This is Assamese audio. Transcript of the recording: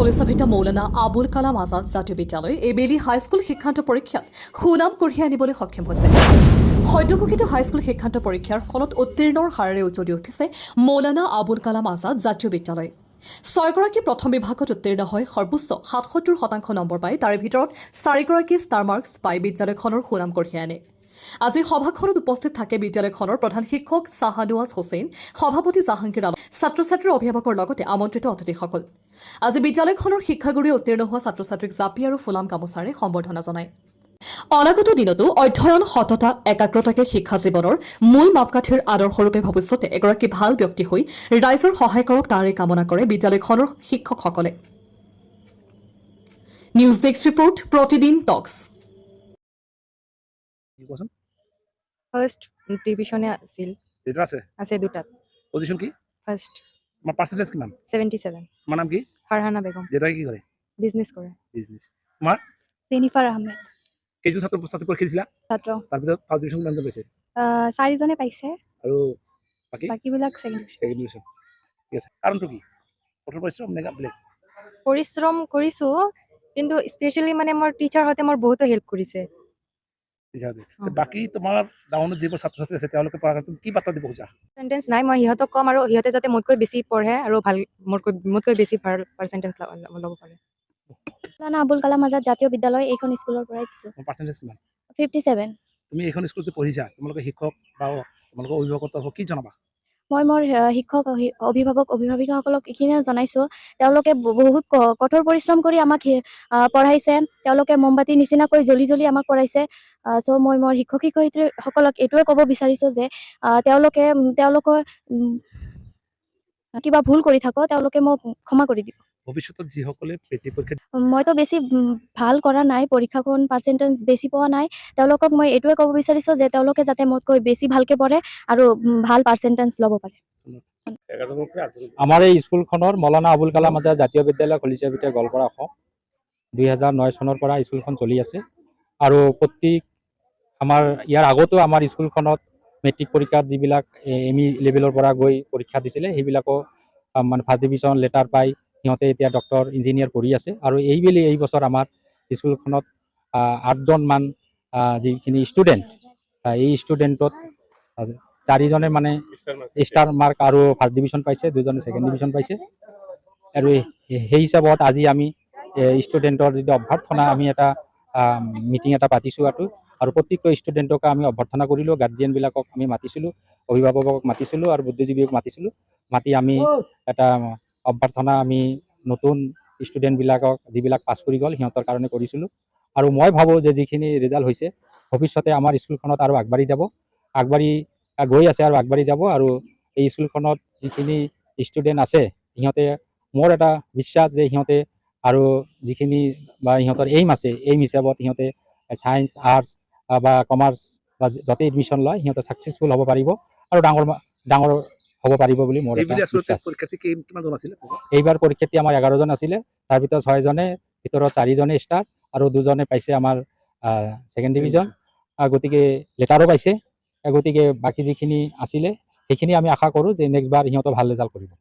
খলিচাভিটা মৌলানা আবুল কালাম আজাদ জাতীয় বিদ্যালয় এবেলি হাইস্কুল শিক্ষান্ত পৰীক্ষাত সুনাম কঢ়িয়াই আনিবলৈ সক্ষম হৈছে। সদ্যঘোষিত হাইস্কুল শিক্ষান্ত পৰীক্ষাৰ ফলত উত্তীৰ্ণৰ হাৰেৰে উজ্বলি উঠিছে মৌলানা আবুল কালাম আজাদ জাতীয় বিদ্যালয়। ছয়গৰাকী প্ৰথম বিভাগত উত্তীৰ্ণ হৈ সৰ্বোচ্চ সাতসত্তৰ শতাংশ নম্বৰ পায় তাৰে ভিতৰত চাৰিগৰাকী ষ্টাৰ মাৰ্কছ পাই বিদ্যালয়খনৰ সুনাম কঢ়িয়াই আনে। আজি সভাখনত উপস্থিত থাকে বিদ্যালয়খনৰ প্ৰধান শিক্ষক চাহানুৱাজ হুছেইন সভাপতি জাহাংগীৰ আলম। ছাত্ৰ ছাত্ৰীৰ অভিভাৱকৰ লগতে আমন্ত্ৰিত অতিথিসকল। আজি বিদ্যালয়খনৰ শিক্ষাগুৰুৱে উত্তীৰ্ণ হোৱা ছাত্ৰ ছাত্ৰীক জাপি আৰু ফুলাম গামোচাৰে সম্বৰ্ধনা জনায়। অনাগত দিনতো অধ্যয়ন সততা একাগ্ৰতাকে শিক্ষা জীৱনৰ মূল মাপকাঠিৰ আদৰ্শৰূপে ভৱিষ্যতে এগৰাকী ভালো ব্যক্তি হৈ ৰাইজৰ সহায় কৰক তাৰে কামনা কৰে বিদ্যালয়খনৰ শিক্ষকসকলে। নিউজ ডেস্ক ৰিপৰ্ট প্ৰতিদিন টক্স। ফাৰ্ষ্ট ডিভিশ্যনে আছিল। আছে দুটাত। পজিশ্যন কি? ফার্স্ট আমার পার্সেন্টেজ কি ম্যাম 77 আমার নাম কি? ফারহানা বেগম। যেটা কি করে? বিজনেস করে। বিজনেস তোমার? সেনিফার আহমেদ কেজন ছাত্র ছাত্র পরীক্ষা দিছিলা? ছাত্র। তাৰপিছত ফাৰ্ষ্ট ডিভিজন কিমান পাইছে চাৰিজনে পাইছে। আৰু বাকী? বাকীবিলাক ছেকেণ্ড ডিভিজন ঠিক আছে। কাৰণটো কি? কঠোৰ পৰিশ্ৰম নে বেলেগ? পৰিশ্ৰম কৰিছোঁ কিন্তু স্পেচিয়েলি মানে মোৰ টিচাৰহঁতে মোৰ বহুতো হেল্প কৰিছে। বাকী তোমাৰ ডাউনত যিবোৰ ছাত্ৰ ছাত্ৰী আছে তেওঁলোকে পঢ়াৰ তুমি কি বাৰ্তা দিব খোজা? চেণ্টেঞ্চ নাই মই সিহঁতক ক'ম আৰু সিহঁতে যাতে মোতকৈ বেছি পঢ়ে আৰু ভালো মোতকৈ মোতকৈ বেছি ভালো পাৰ্চেণ্টেজ ল'ব পাৰে। মৌলানা আবুল কালাম আজাদ জাতীয় বিদ্যালয় এইখন স্কুলৰ পৰাই দিছোঁ। পাৰ্চেণ্টেজ কিমান? ফিফটি ছেভেন তুমি এইখন স্কুলত যে পঢ়িছা তোমালোকে শিক্ষক বা তোমালোকৰ অভিভাৱকৰ তৰফৰ কি জনাবা? মই মোৰ শিক্ষক অভি- অভিভাৱক অভিভাৱিকাসকলক এইখিনিয়ে জনাইছোঁ। তেওঁলোকে বহুত কঠোৰ পৰিশ্ৰম কৰি আমাক পঢ়াইছে। তেওঁলোকে মমবাতি নিচিনাকৈ জ্বলি জ্বলি আমাক পঢ়াইছে। চ' মই মোৰ শিক্ষক শিক্ষয়িত্ৰীসকলক এইটোৱে ক'ব বিচাৰিছোঁ যে তেওঁলোকে তেওঁলোকৰ কিবা ভুল কৰি থাকোঁ তেওঁলোকে মোক ক্ষমা কৰি দিব ভৱিষ্যতত যিসকলে মেট্ৰিক পৰীক্ষা মইতো বেছি ভাল কৰা নাই পৰীক্ষাখন পাৰ্চেণ্টেজ বেছি পোৱা নাই। তেওঁলোকক মই এইটোৱে ক'ব বিচাৰিছোঁ যে তেওঁলোকে যাতে মোতকৈ বেছি ভালকৈ পঢ়ে আৰু ভাল পাৰ্চেণ্টেজ ল'ব পাৰে। আমাৰ এই স্কুলখনৰ মৌলানা আবুল কালাম আজাদ জাতীয় বিদ্যালয় খলিচা বিদ্যা গোৱালপাৰা অসম দুই হাজাৰ ন চনৰ পৰা স্কুলখন চলি আছে। আৰু প্ৰত্যেক আমাৰ ইয়াৰ আগতো আমাৰ স্কুলখনত মেট্ৰিক পৰীক্ষাত যিবিলাক এম ই লেভেলৰ পৰা গৈ পৰীক্ষা দিছিলে সেইবিলাকো মানে ফাৰ্ষ্ট ডিভিজন লেটাৰ পাই সিহঁতে এতিয়া ডক্টৰ ইঞ্জিনিয়াৰ পঢ়ি আছে আৰু এইবেলি এই বছৰ আমাৰ স্কুলখনত আঠজনমান যিখিনি ষ্টুডেণ্ট এই ষ্টুডেণ্টত চাৰিজনে মানে ষ্টাৰ মাৰ্ক আৰু ফাৰ্ষ্ট ডিভিজন পাইছে দুজনে ছেকেণ্ড ডিভিজন পাইছে। আৰু সেই- সেই হিচাপত আজি আমি ষ্টুডেণ্টৰ যিটো অভ্যৰ্থনা আমি এটা মিটিং এটা পাতিছোঁ আৰু আৰু প্ৰত্যেকটো ষ্টুডেণ্টকে আমি অভ্যৰ্থনা কৰিলোঁ গাৰ্জিয়েনবিলাকক আমি মাতিছিলোঁ অভিভাৱকক মাতিছিলোঁ আৰু বুদ্ধিজীৱীক মাতিছিলোঁ। মাতি আমি এটা অভ্যৰ্থনা আমি নতুন ষ্টুডেণ্টবিলাকক যিবিলাক পাছ কৰি গ'ল সিহঁতৰ কাৰণে কৰিছিলোঁ। আৰু মই ভাবোঁ যে যিখিনি ৰিজাল্ট হৈছে ভৱিষ্যতে আমাৰ স্কুলখনত আৰু আগবাঢ়ি যাব। আগবাঢ়ি গৈ আছে আৰু আগবাঢ়ি যাব আৰু এই স্কুলখনত যিখিনি ষ্টুডেণ্ট আছে সিহঁতে মোৰ এটা বিশ্বাস যে সিহঁতে আৰু যিখিনি বা সিহঁতৰ এইম আছে এইম হিচাপত সিহঁতে ছায়েন্স আৰ্টছ বা কমাৰ্চ বা য'তে এডমিশ্যন লয় সিহঁতে ছাকচেছফুল হ'ব পাৰিব। আৰু ডাঙৰ ডাঙৰ হ'ব পাৰিব বুলি মোৰ এইবাৰ পৰীক্ষাৰ্থী আমাৰ এঘাৰজন আছিলে তাৰ ভিতৰত ছয়জনে ভিতৰত চাৰিজনে ষ্টাৰ আৰু দুজনে পাইছে আমাৰ ছেকেণ্ড ডিভিজন গতিকে লেটাৰো পাইছে। গতিকে বাকী যিখিনি আছিলে সেইখিনি আমি আশা কৰোঁ যে নেক্সট বাৰ সিহঁতে ভাল ৰিজাল্ট কৰিব।